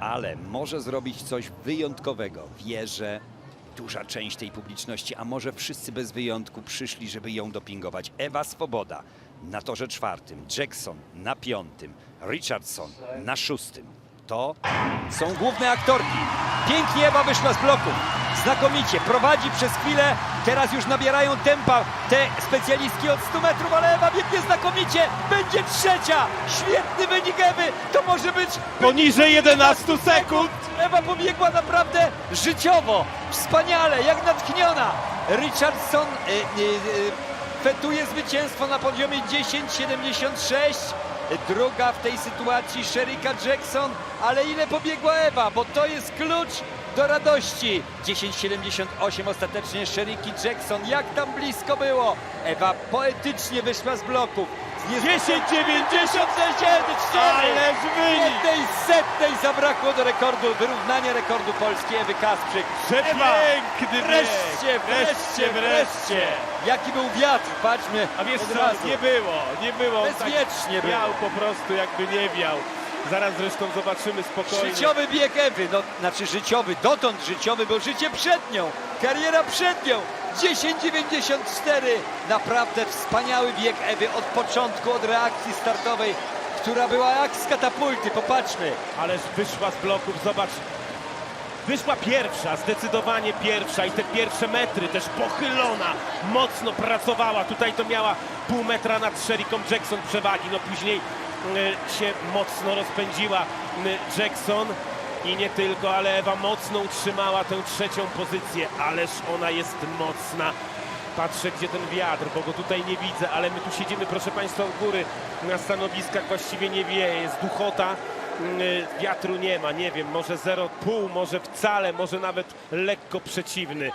ale może zrobić coś wyjątkowego. Wie, że duża część tej publiczności, a może wszyscy bez wyjątku przyszli, żeby ją dopingować. Ewa Swoboda na torze czwartym, Jackson na piątym, Richardson na szóstym. To są główne aktorki. Pięknie Ewa wyszła z bloku. Znakomicie. Prowadzi przez chwilę. Teraz już nabierają tempa te specjalistki od 100 metrów, ale Ewa biegnie znakomicie. Będzie trzecia. Świetny wynik Ewy. To może być Poniżej 11 sekund. Ewa pobiegła naprawdę życiowo, wspaniale, jak natchniona. Richardson y, y, y, fetuje zwycięstwo na poziomie 10,76. Druga w tej sytuacji Sherika Jackson, ale ile pobiegła Ewa, bo to jest klucz do radości. 10,78 ostatecznie Sheriki Jackson, jak tam blisko było. Ewa poetycznie wyszła z bloków. 10,90. 10,64. Ależ wynik. Jednej setnej zabrakło do rekordu, wyrównania rekordu Polski Ewy Kasprzyk. Przepiękny Wreszcie, wreszcie, wreszcie. Jaki był wiatr, patrzmy A wiesz co, nie było, nie było. On Bezwiecznie tak było. Miał po prostu jakby nie wiał. Zaraz zresztą zobaczymy spokojnie. Życiowy bieg Ewy, no, znaczy życiowy, dotąd życiowy, bo życie przed nią, kariera przed nią. 10,94. Naprawdę wspaniały bieg Ewy od początku, od reakcji startowej, która była jak z katapulty, popatrzmy. Ależ wyszła z bloków, zobacz. Wyszła pierwsza, zdecydowanie pierwsza i te pierwsze metry też pochylona, mocno pracowała. Tutaj to miała pół metra nad Sheriką Jackson przewagi, no później się mocno rozpędziła y, Jackson i nie tylko, ale Ewa mocno utrzymała tę trzecią pozycję, ależ ona jest mocna. Patrzę, gdzie ten wiatr, bo go tutaj nie widzę, ale my tu siedzimy, proszę Państwa, u góry na stanowiskach, właściwie nie wieje, jest duchota. Mm, Wiatru nie ma, nie wiem, może 0,5, może wcale, może nawet lekko przeciwny.